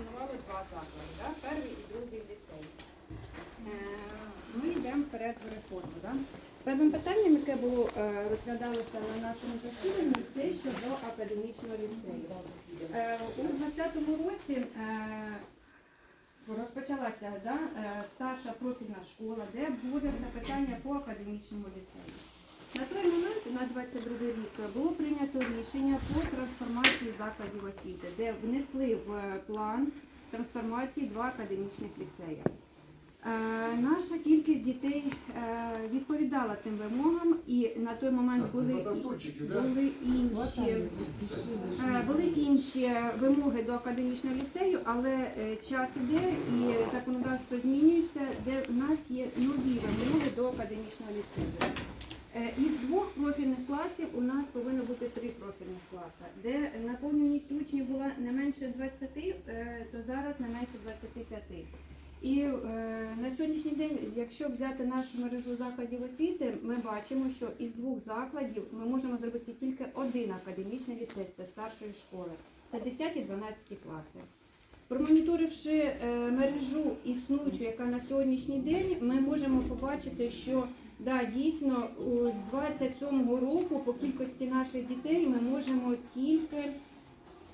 функціонувало два заклади, да? перший і другий ліцей. Е, Ми йдемо вперед в реформу. Да? Першим питанням, яке було е, розглядалося на нашому засіданні, це щодо академічного ліцею. Е, У 2020 році розпочалася да, старша профільна школа, де вводилося питання по академічному ліцею. На той момент, на 22 рік, було прийнято рішення по трансформації закладів освіти, де внесли в план трансформації два академічних ліцеї. Е, Наша кількість дітей е, відповідала тим вимогам, і на той момент були, були інші. Е, Були інші вимоги до академічного ліцею, але час іде і законодавство змінюється, де в нас є нові вимоги до академічного ліцею. Е, Із двох профільних класів у нас повинно бути три профільних класи, де наповненість учнів була не менше 20, е, то зараз не менше 25. І е, на сьогоднішній день, якщо взяти нашу мережу закладів освіти, ми бачимо, що із двох закладів ми можемо зробити тільки один академічний ліцей, це старшої школи. Це 10-12 класи. Промоніторивши мережу існуючу, яка на сьогоднішній день, ми можемо побачити, що да, дійсно з 27-го року по кількості наших дітей ми можемо тільки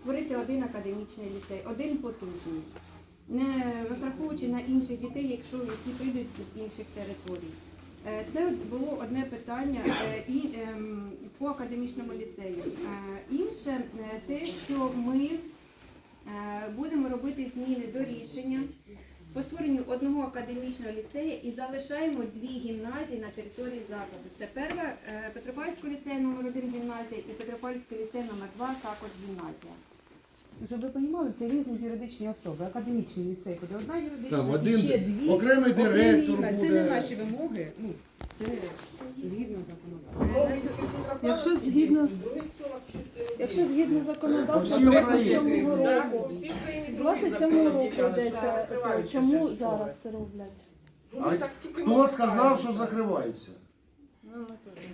створити один академічний ліцей, один потужний, не розраховуючи на інших дітей, якщо які прийдуть з інших територій. Е, Це було одне питання е, і ем, по академічному ліцею. Е, Інше те, що ми Будемо робити зміни до рішення по створенню одного академічного ліцею і залишаємо дві гімназії на території закладу. Це перша е, ліцея ліцей номер 1 гімназія і Петропавлівський ліцей номер 2 також гімназія. Щоб ви розуміли, це різні юридичні особи. Академічний ліцей буде одна юридична, Там і ще дві окремий окремі директор імена. Це не наші вимоги, ну, це згідно законодавства. Якщо згідно, якщо згідно законодавства, Всі українці. 27 року, з 27 року йдеться, то чому зараз це роблять? А хто сказав, що закриваються?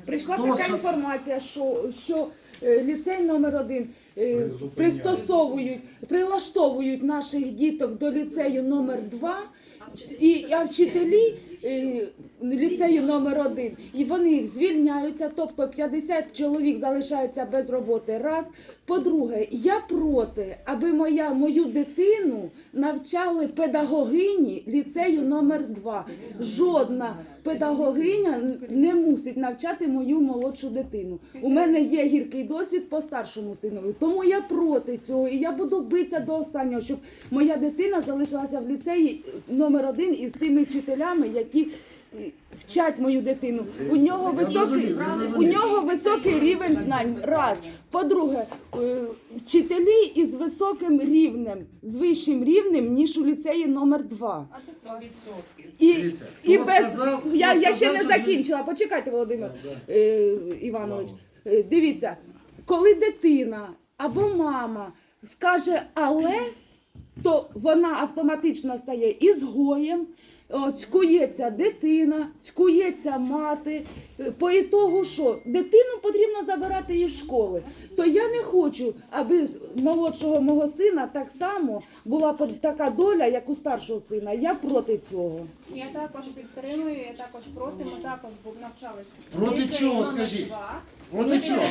Прийшла Хто така сказав? інформація, що, що е, ліцей номер один е, пристосовують, прилаштовують наших діток до ліцею номер два, і, а вчителі е, ліцею номер один, і вони звільняються, тобто 50 чоловік залишаються без роботи. Раз. По-друге, я проти, аби моя, мою дитину навчали педагогині ліцею номер 2 Жодна педагогиня не мусить навчати мою молодшу дитину. У мене є гіркий досвід по старшому синові, тому я проти цього. І я буду битися до останнього, щоб моя дитина залишилася в ліцеї номер один із тими вчителями, які е, вчать мою дитину. У нього високий, у нього високий рівень знань. Раз. По-друге, е, вчителі із високим рівнем, з вищим рівнем, ніж у ліцеї номер 2 І, і без я, я ще не закінчила. Почекайте, Володимир Да, е, Іванович. Е, Дивіться, коли дитина або мама скаже але, то вона автоматично стає ізгоєм, цькується дитина, цькується мати. Е, По ітогу, що дитину потрібно забирати із школи. То я не хочу, аби з молодшого мого сина так само була по- така доля, як у старшого сина. Я проти цього. Я також підтримую, я також проти. Ми також був навчались. Проти чого, скажіть? Проти чого?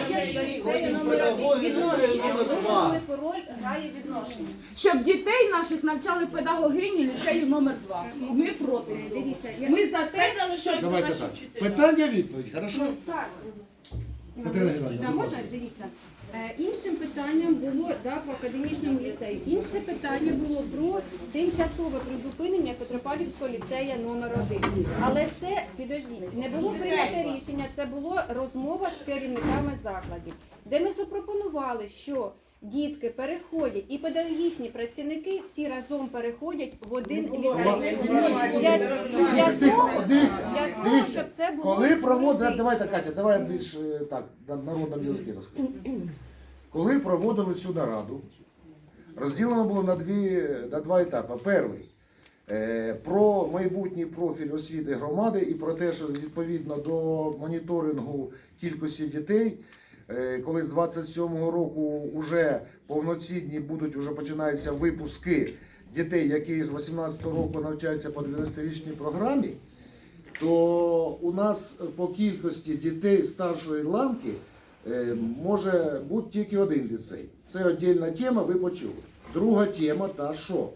Відношення. Дуже велику роль грає відношення. Щоб дітей наших навчали педагогині ліцею номер 2 Ми проти цього. Ми за те, щоб Давайте так. Питання відповідь, хорошо? так. Іванівна, будь можна дивіться. Е, Іншим питанням було да, по академічному ліцею. Інше питання було про тимчасове призупинення Петропавлівського ліцея номер 1 Але це підождіть, не було прийнято рішення, це була розмова з керівниками закладів, де ми запропонували, що дітки переходять і педагогічні працівники всі разом переходять в один ліцей. Для, для того, Дивіться, для того, дивіться, щоб це було коли проводили, давайте, Катя, давай більш е, так, на народному язикі розкажу. Коли проводили цю нараду, розділено було на, дві, на два етапи. Перший е, про майбутній профіль освіти громади і про те, що відповідно до моніторингу кількості дітей, коли з 27-го року вже повноцінні будуть, вже починаються випуски дітей, які з 18-го року навчаються по 12-річній програмі, то у нас по кількості дітей старшої ланки е, може бути тільки один ліцей. Це віддільна тема, ви почули. Друга тема та що?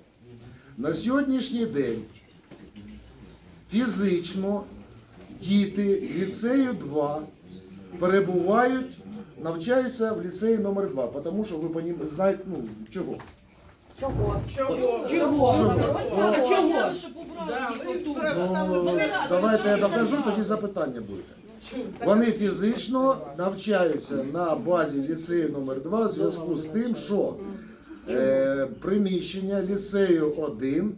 На сьогоднішній день фізично діти ліцею 2 перебувають, навчаються в ліцеї номер 2 тому що ви понім- знаєте, ну, чого. Чого? Чого? А чого? Ну, давайте я докажу, тоді запитання буде. Вони фізично навчаються на базі ліцею номер 2 в зв'язку з тим, що е, приміщення ліцею 1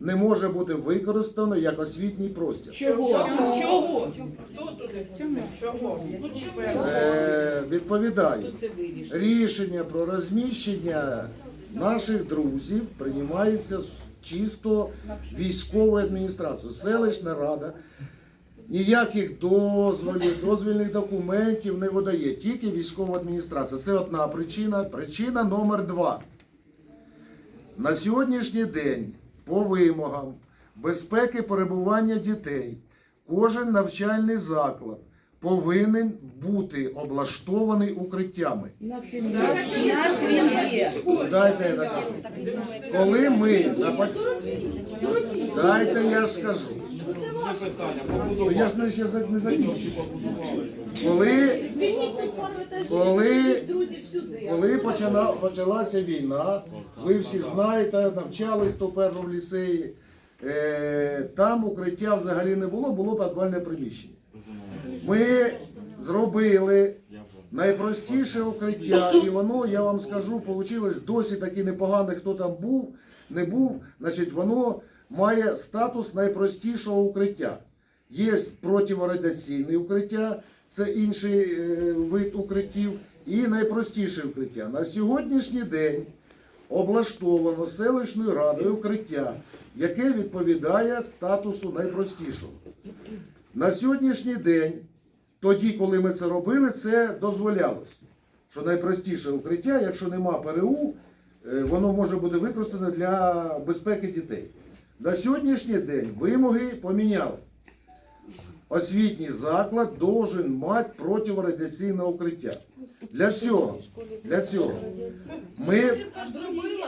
не може бути використано як освітній простір. Чого? Чого? Е, відповідаю, рішення про розміщення наших друзів приймається з чисто військовою адміністрацією. Селищна рада ніяких дозволів, дозвільних документів не видає, тільки військова адміністрація. Це одна причина. Причина номер два. На сьогоднішній день по вимогам безпеки перебування дітей кожен навчальний заклад повинен бути облаштований укриттями. Нас він є. Дайте я докажу. Коли ми на Дайте я скажу. Я ж не ще за- не закінчив. Коли, коли, коли почина, почалася війна, ви всі знаєте, навчали, хто перший в ліцеї, е, там укриття взагалі не було, було підвальне приміщення. Ми зробили найпростіше укриття, і воно, я вам скажу, вийшло досі таки непогане, хто там був, не був, значить, воно має статус найпростішого укриття. Є противорадіаційне укриття, це інший е, вид укриттів, і найпростіше укриття. На сьогоднішній день облаштовано селищною радою укриття, яке відповідає статусу найпростішого. На сьогоднішній день, тоді, коли ми це робили, це дозволялось. Що найпростіше укриття, якщо нема ПРУ, е, воно може бути використане для безпеки дітей. На сьогоднішній день вимоги поміняли. Освітній заклад должен мати противорадіаційне укриття. Для цього, для цього ми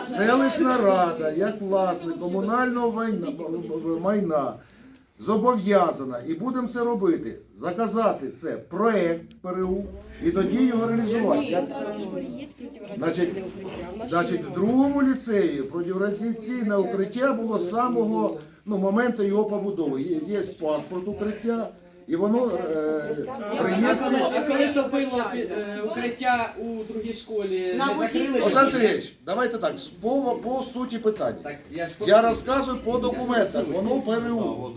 селищна рада, як власник комунального майна, зобов'язана і будемо це робити. Заказати це проект ПРУ і тоді його реалізувати. Я- Значить, значить, в другому ліцеї протирадіаційне укриття було з самого ну, моменту його побудови. Є, є паспорт укриття, і воно е, реєстрі. А коли топило е, укриття у другій школі, не закрили? Олександр Сергійович, давайте так, з- по, по суті питання. Так, я ж Я розказую по документах, воно ПРУ.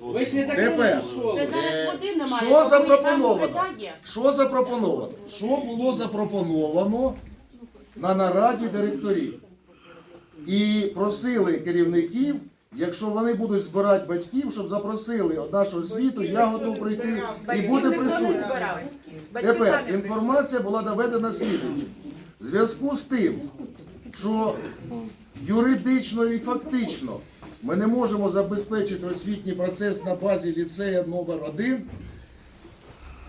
Ви ж не закрили Тепер. ту школу. Це зараз води немає. Що запропоновано? там є. Що запропоновано? Що було запропоновано на нараді директорів? І просили керівників, якщо вони будуть збирати батьків, щоб запросили от нашу освіту, я готов прийти і буде присутній. Тепер інформація була доведена слідуючим. В зв'язку з тим, що юридично і фактично ми не можемо забезпечити освітній процес на базі ліцея номер 1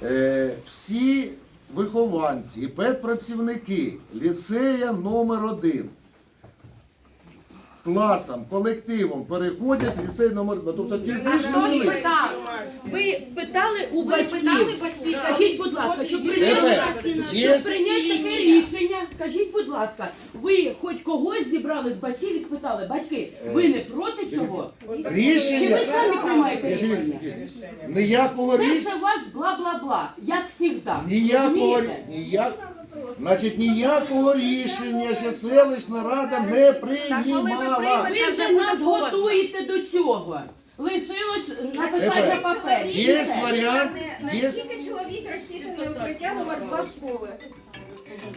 Е, всі вихованці і педпрацівники ліцея номер 1 класом, колективом переходять в ліцей номер 2 Тобто фізично Хто питав? Ви питали у батьків. питали батьків? Скажіть, будь ласка, щоб прийняти, є щоб прийняти таке рішення, скажіть, будь ласка, ви хоч когось зібрали з батьків і спитали, батьки, ви не проти цього? Чи ви самі приймаєте Ні, Дивіться, рішення? дивіться. Ніякого Це рішення. все у вас бла-бла-бла, як завжди. Ніякого, Розумієте? ніяк, значить, ніякого рішення ще селищна рада не приймала. Ви вже нас готуєте до цього. Лишилось написати на папері. Є варіант, є Скільки чоловік розчитане укриття номер 2 школи?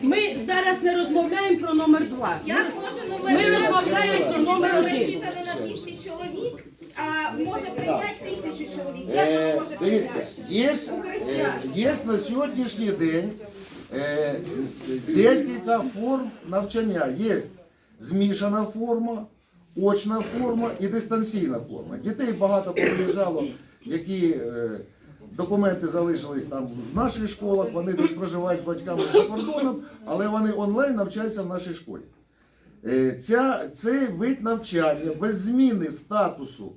Ми зараз не розмовляємо про номер два. Як може Ми номер розмовляємо про номер один. розчитане на 200 чоловік, а може прийняти тисячу чоловік? Як воно Е, може дивіться, прийняти? є, е, є на сьогоднішній день декілька форм навчання. Є змішана форма, очна форма і дистанційна форма. Дітей багато приїжджало, які е, документи залишились там в наших школах, вони десь проживають з батьками за кордоном, але вони онлайн навчаються в нашій школі. Е, Ця, цей вид навчання без зміни статусу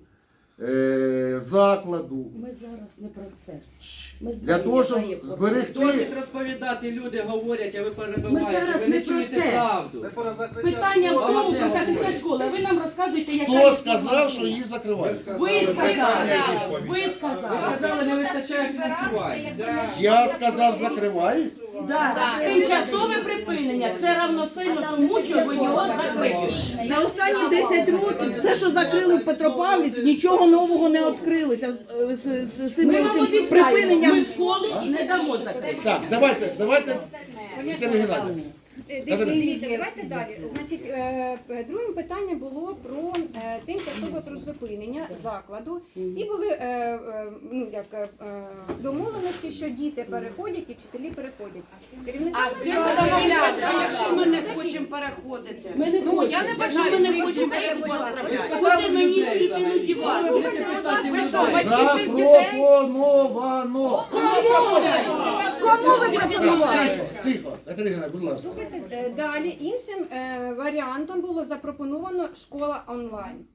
е, закладу Ми зараз не про це. Ми для того, щоб зберегти. Досить розповідати, люди говорять, а ви перебиваєте. зараз ви не не про чуєте це. правду. Питання в тому про закриття школи. Ви нам розказуєте, яка Хто є сказав, що її закривають? Ви сказали. Ви Ви сказали. сказали, не вистачає фінансування. Я сказав, закривають. Да. Тимчасове припинення. Це равносильно тому, що ви його закрили. За останні 10 років все, що закрили в Петропавлівці, нічого нового не відкрилося. Е, з- з- з цим Ми вам обіцяємо, припиненням. ми школу не дамо закрити. Так, давайте, давайте. не Геннадійович. Е, Дивіться, давайте далі. Значить, е, другим питанням було про е, тимчасове призупинення закладу. І були ну, як, домовленості, що діти переходять і вчителі переходять. Керівники А з ким ви домовлялися? Якщо ми не хочемо переходити? Ми не Ну, хочемо. я не бачу, ми не хочемо переходити. Куди мені йти не дівати? Запропоновано. Кому ви пропонували? Тихо, тихо. Будь ласка. Слухайте, далі іншим е, варіантом було запропоновано школа онлайн.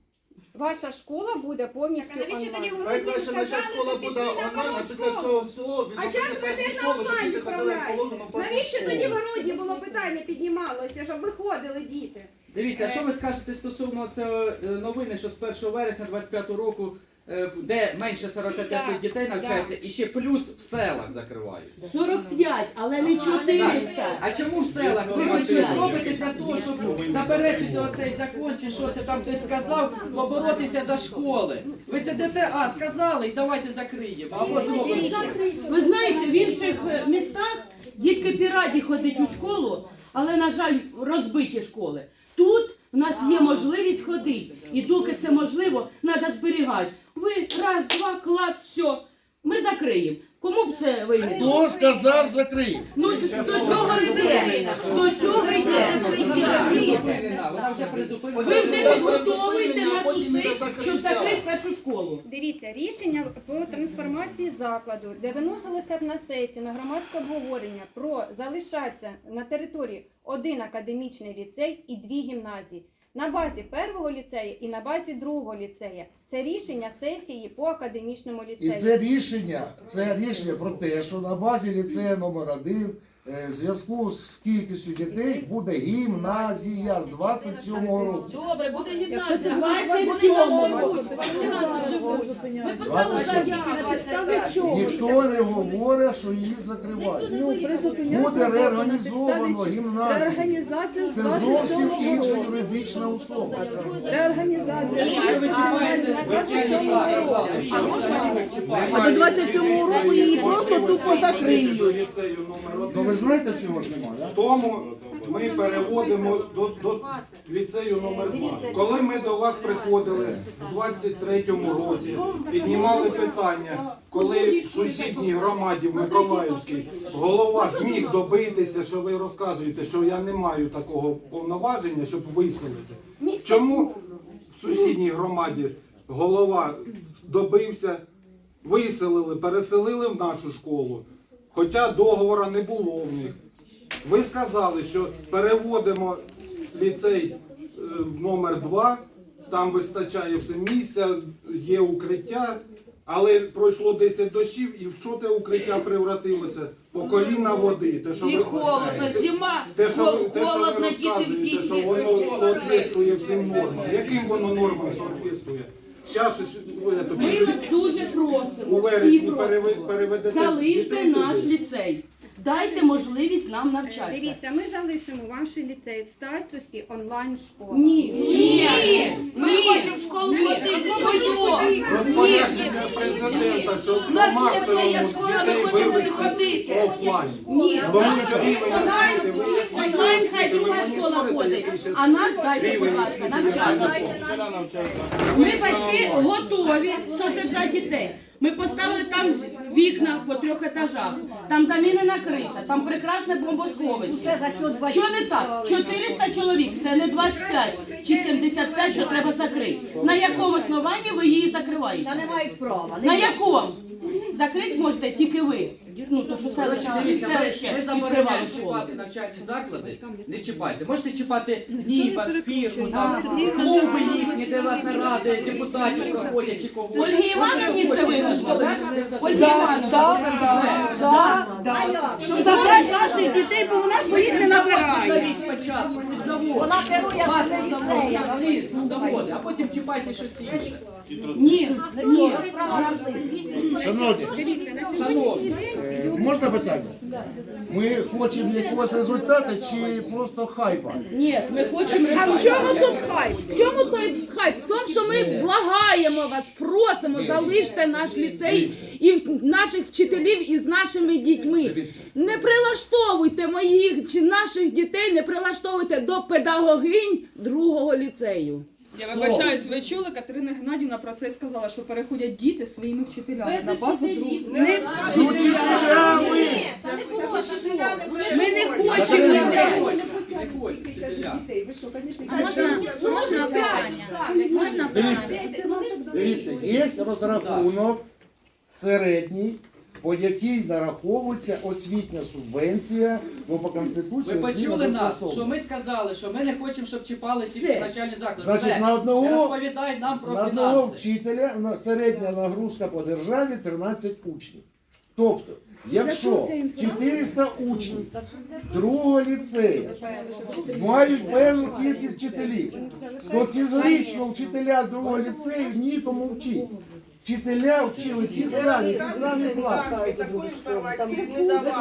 Ваша школа буде повністю Так, а навіщо тоді онлайн. Хай перше наша школа буде онлайн, а після цього всього А час ви школу, щоб онлайн відправляєте. Навіщо тоді в грудні було питання піднімалося, щоб виходили діти? Дивіться, а що ви скажете стосовно цього е, новини, що з 1 вересня 25 року, е, де менше 45 Да, дітей навчається, і ще плюс в селах закривають. 45, але не 400. А чому в селах? Ви хоч щось робите для того, щоб заперечити оцей закон, чи що це там хтось сказав, поборотися за школи. Ви сидите, а сказали, і давайте закриємо. Або зробимо. Ви знаєте, в інших е, містах дітки піраді ходять у школу, але, на жаль, розбиті школи. Тут в нас є можливість ходити. І доки це можливо, треба зберігати. Ви раз, два, клац, все. Ми закриємо. Кому б це вигідно? Хто сказав закрий? Ну, до цього йде. До цього йде. Розумієте? Ви вже підготовуєте нас усіх, щоб закрити першу школу. Дивіться, рішення про трансформації закладу, де виносилося б на сесію, на громадське обговорення про залишатися на території один академічний ліцей і дві гімназії. На базі першого ліцею і на базі другого ліцею. Це рішення сесії по академічному І ліцею. це рішення, це рішення про те, що на базі ліцею номер 1 в зв'язку з кількістю дітей буде гімназія з 27-го року. Добре, буде Якщо це гімназія. буде 27 Ми писали заяву. На підставі чого? Ніхто не говорить, що її закривають. Ну, Буде реорганізовано гімназію. Це зовсім інша юридична особа. Реорганізація. Що ви чіпаєте? А до 27 року її просто тупо закриють. Ви знаєте, чого ж немає? да? Тому ми переводимо до, до ліцею номер 2. Коли ми до вас приходили в 23-му році, піднімали питання, коли в сусідній громаді в Миколаївській голова зміг добитися, що ви розказуєте, що я не маю такого повноваження, щоб виселити. Чому в сусідній громаді голова добився, виселили, переселили в нашу школу, хоча договора не було в них. Ви сказали, що переводимо ліцей е, номер 2 там вистачає все місця, є укриття, але пройшло 10 дощів, і в що те укриття превратилося? По коліна води. Те, що І ви- холодно, зима, те, що, ви- те, що холодно, діти в розказуєте, що воно соответствує всім нормам. Яким воно нормам соответствує? Зараз Ми вас дуже просимо, у всі вересні просимо. переве- переведете Залиште дітей наш туди? ліцей. Дайте можливість нам навчатися. Дивіться, ми залишимо ваш ліцей в статусі онлайн школи. Ні, ні, ми хочемо в школу ходити свою. Розпорядження президента, що на максимум своя школа, ми дітей хочемо вивести ходити. офлайн. Ні, Тому що рівень онлайн, освіти, ви як онлайн хай друга школа ходить, а нас дайте, будь ласка, освіти, навчати. Ми батьки готові содержати дітей. Ми поставили там вікна по трьох етажах, там замінена криша, там прекрасне бомбосховище. Що не так? 400 чоловік, це не 25 чи 75, що треба закрити. На якому основанні ви її закриваєте? Та не мають права. На якому? Закрити можете тільки ви. Ну, то що селище, селище ви відкривало забороняєте школу. чіпати навчальні заклади, не чіпайте. Можете чіпати НІПАС, фірму, там, клуби їхні, де вас наради, депутатів проходять чи когось. Ольгі Івановні це так? Ольгі Івановні. Да, да. Щоб забрати наших дітей, бо у нас своїх не набирають. Заберіть спочатку завод. Вона керує Масло завод, ліцеєм. заводи, а потім чіпайте щось інше. Ні, ні. Шановні, Шановні, е, можна питання? Ми хочемо якогось результату чи просто хайпа? Ні, ми хочемо А в чому тут хайп? В чому той хайп? В тому, що ми благаємо вас, просимо, залиште наш ліцей і в- наших вчителів із нашими дітьми. Дивіться. Не прилаштовуйте моїх чи наших дітей, не прилаштовуйте до педагогинь другого ліцею. Я вибачаюсь, ви чули, Катерина Геннадівна про це сказала, що переходять діти своїми вчителями на базу друг. Не З учителями! Ми не хочемо ніде. не хочу, не хочу, вчителя. Можна, можна питання? Можна Дивіться, дивіться, є розрахунок середній, по якій нараховується освітня субвенція, бо по Конституції Ви освіта почули нас, безкоштовна. що ми сказали, що ми не хочемо, щоб чіпали всі Все. навчальні заклади. Значить, Все. на одного- Не розповідай нам про На одного фінанси. вчителя на- середня нагрузка по державі 13 учнів. Тобто, якщо 400 учнів другого ліцею мають певну кількість вчителів, то фізично вчителя другого ліцею нікому вчити. Вчителя вчили ті самі, ті самі класи.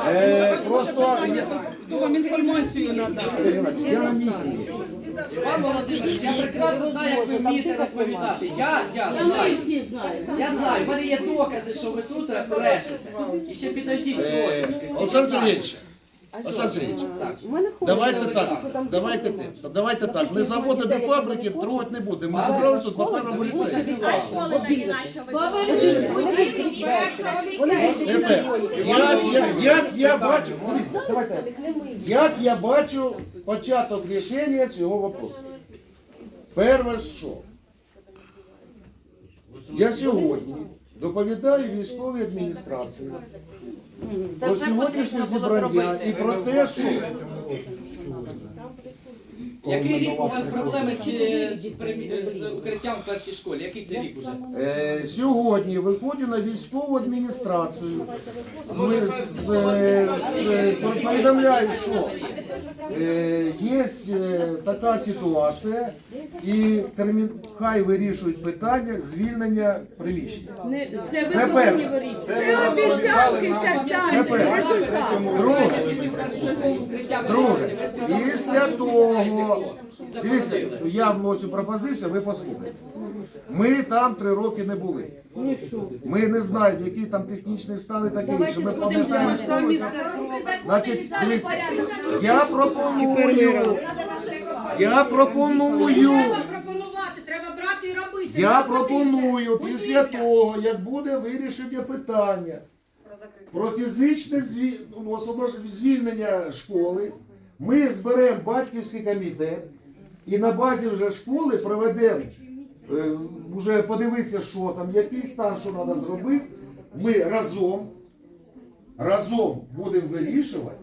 Е, просто я, Хто вам інформацію надав? я на мітингу. Пан Володимирович, я прекрасно знаю, як ви вмієте розповідати. Я, я Ми знаю. всі знаємо. Я знаю, в мене є докази, що ви тут брешете. І ще підождіть Е, трошечки. Олександр Сергійович, Олександр Сергійович, Так. Давайте так, давайте так, давайте так. Не заводи до фабрики трогати не будемо. Ми зібралися тут по першому ліцею. Тепер, як, я, як я бачу, дивіться, як я бачу початок рішення цього вопросу. Перше, що? Я сьогодні доповідаю військовій адміністрації про сьогоднішнє зібрання і про те, що Який рік у вас проблеми з, з, з укриттям в першій школі? Який це рік уже? Е, сьогодні виходжу на військову адміністрацію, з, з, з, повідомляю, що е, є е, така ситуація, і термін, хай вирішують питання звільнення приміщення. Не- Це ви Це повинні перше. Це обіцянки, ця Це ця друге, після того, дивіться, я вносю пропозицію, ви послухайте. Ми там три роки не були. Ми не знаємо, який там технічний стан і таке інше. Ми пам'ятаємо, що ми там. Значить, дивіться, я пропоную, я пропоную, пропонувати, треба брати і робити. я пропоную після того, як буде вирішення питання про фізичне зві- ну, освобож- звільнення школи, ми зберемо батьківський комітет і на базі вже школи проведемо, е, вже подивитися, що там, який стан, що треба зробити. Ми разом, разом будемо вирішувати,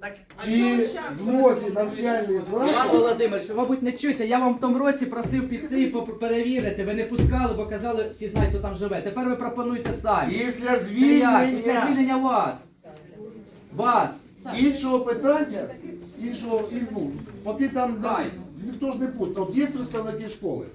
Так, чи в МОЗі навчальний заклад Володимирович, ви, мабуть, не чуєте, я вам в тому році просив піти і перевірити. Ви не пускали, бо казали, всі знають, хто там живе. Тепер ви пропонуєте самі. після як? Після звільнення звільнення вас. Вас. Іншого питання, іншого, ну, поки там Хай. ніхто ж не пустить. От є представники школи.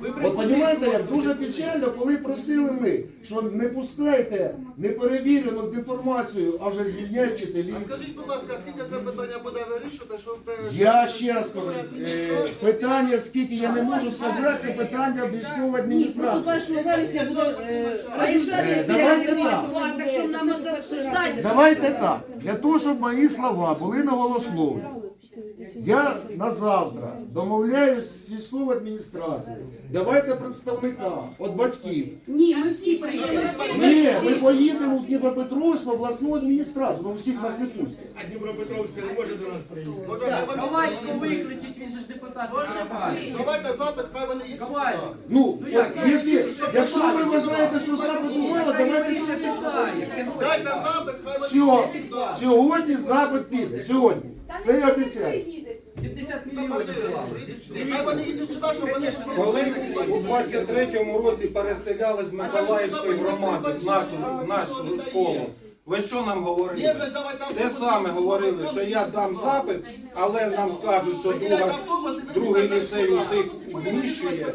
Ви От розумієте, як дуже печально, коли просили ми, що не пускайте неперевірену інформацію, а вже звільняють вчителів. Скажіть, будь ласка, скільки це питання буде вирішувати, щоб те... Я ще раз кажу, е, питання, скільки я не можу сказати, це питання військової адміністрації. Е, Давайте так. Треба Давайте так. Для того, щоб мої слова були наголословні. Я на завтра домовляюсь з військовою адміністрацією. Давайте представника від батьків. Ні, ми всі прийшли. Ні, ми поїдемо в Дніпропетровськ в обласну адміністрацію, ну всіх нас не пустять. А Дніпропетровська не може до нас приїхати. Може, вони- Ковальського викличіть, він же ж депутат. Давайте запит, хай вони їх Ковальський. Ну, Ну, якщо, якщо ви вважаєте, що запит умело, давайте. Дайте запит, хай вони все. їдуть сюди. Сьогодні запит піде. Сьогодні. Це я обіцяю. 70 мільйонів. Вони їдуть сюди, щоб вони Коли у 23-му році переселяли з Миколаївської громади в нашу, в нашу школу, ви що нам говорили? Є, значить, давай там Те саме говорили, що я дам запит, але нам скажуть, що друга, другий ліцей усіх вміщує,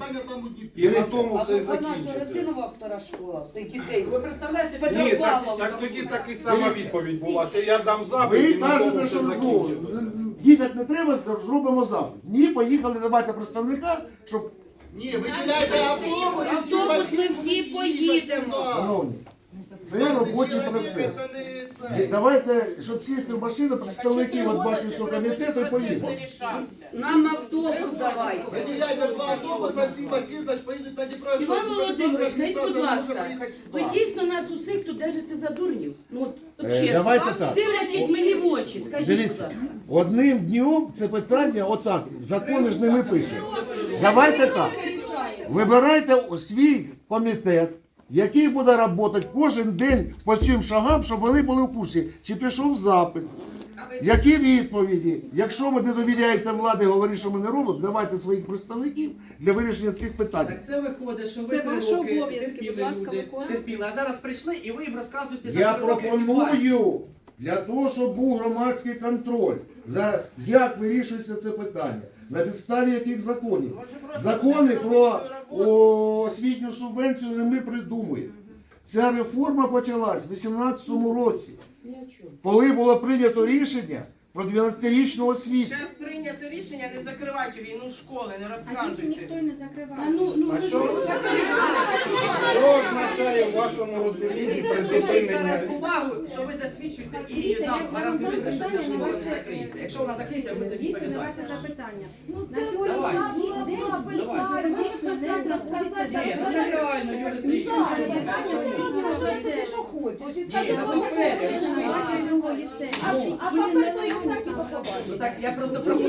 і на тому все закінчиться. Резинова втора школа, всіх дітей. Ви представляєте, Ні, так, так тоді така сама відповідь була, що я дам запит, Ви і на тому кажете, все що ну, закінчиться. їхати не треба, зробимо запит. Ні, поїхали, давайте представника, щоб Ні, виділяйте автобус. і всі Автобус ми всі будуть поїдемо. Шановні. Це робочий процес. це. Давайте, щоб сісти в машину, представників від батьківського комітету і поїдемо. Нам автобус давайте. Виділяйте два автобуси, всі батьки, значить, поїдуть на Дніпро. Якщо Іван Володимирович, скажіть, будь може ласка, приїхати ви дійсно нас усіх тут держите за дурнів? Ну, от, от Е, чесно. давайте так. Дивлячись мені в очі, скажіть, будь ласка. одним днем це питання отак. Закони ж не ми пишемо. Давайте так. Вибирайте свій комітет, який буде працювати кожен день по цим шагам, щоб вони були в курсі, чи пішов запит. Які відповіді? Якщо ви не довіряєте владі, говорите, що ми не робимо, давайте своїх представників для вирішення цих питань. Так це виходить, що ви Це три ваші роки обов'язки, будь ласка, виконуйте. терпіли, а зараз прийшли і ви їм розказуєте за Я три роки пропоную для того, щоб був громадський контроль, за як вирішується це питання, на підставі яких законів. Закони про освітню субвенцію не ми придумуємо. Ця реформа почалась у 2018 році, коли було прийнято рішення про 12-річну освіту. Зараз прийнято рішення не закривати війну школи, не А розказуйте. ніхто не закриває. Та ну, ну, А що, що означає в вашому розумінні Зараз призупинення? увагу, що ви засвідчуєте і нам гарантуєте, що ця школа не закриється. Якщо вона закриється, ви тоді Відповідь на відповідаєте. запитання. Ну це все Давай. написати. Ні, ну це реально юридично. Розкажи, що хочеш. І скажи, ну, не. Ліцею. А що- а папер то їх так і поховати. Ну так я просто пропоную.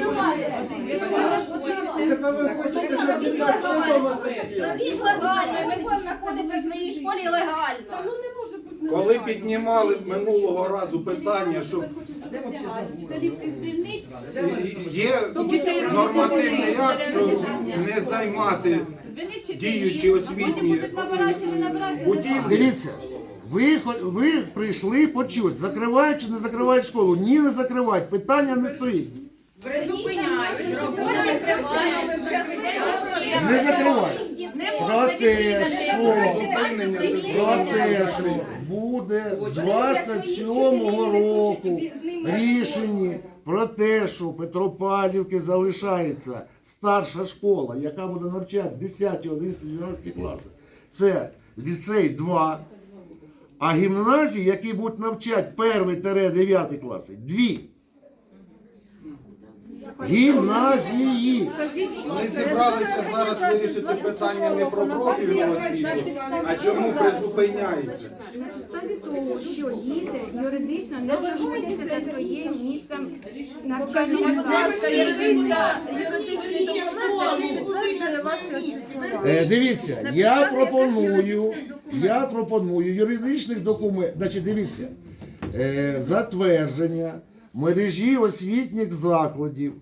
Ми будемо в своїй школі легально. Коли піднімали минулого разу питання, що Вчителів звільнить. є нормативний акт, що не займати діючі освітні не. Будівлі. Дивіться, ви, хо- ви прийшли почути, закривають чи не закривають школу. Ні, не закривають, питання не стоїть. Призупиняють. Не закривають. Про те, що Про те, що буде з 27-го року рішення про те, що в Петропавлівки залишається старша школа, яка буде навчати 10, 11, 12 класи. Це ліцей 2, а гімназії, які будуть навчати 1-9 класи, дві. Гімназії. Ми зібралися зараз вирішити питання не про профільну освіту, а чому призупиняється. На підставі того, що діти юридично не знаходяться за своїм місцем навчання. юридичний Е, дивіться, я пропоную, я пропоную юридичних документів, значить, дивіться, е, затвердження мережі освітніх закладів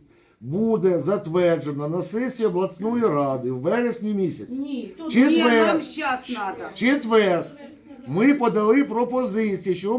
буде затверджено на сесії обласної ради в вересні місяці. Ні, то Четвер, Нам час надо. четвер ми подали пропозиції, що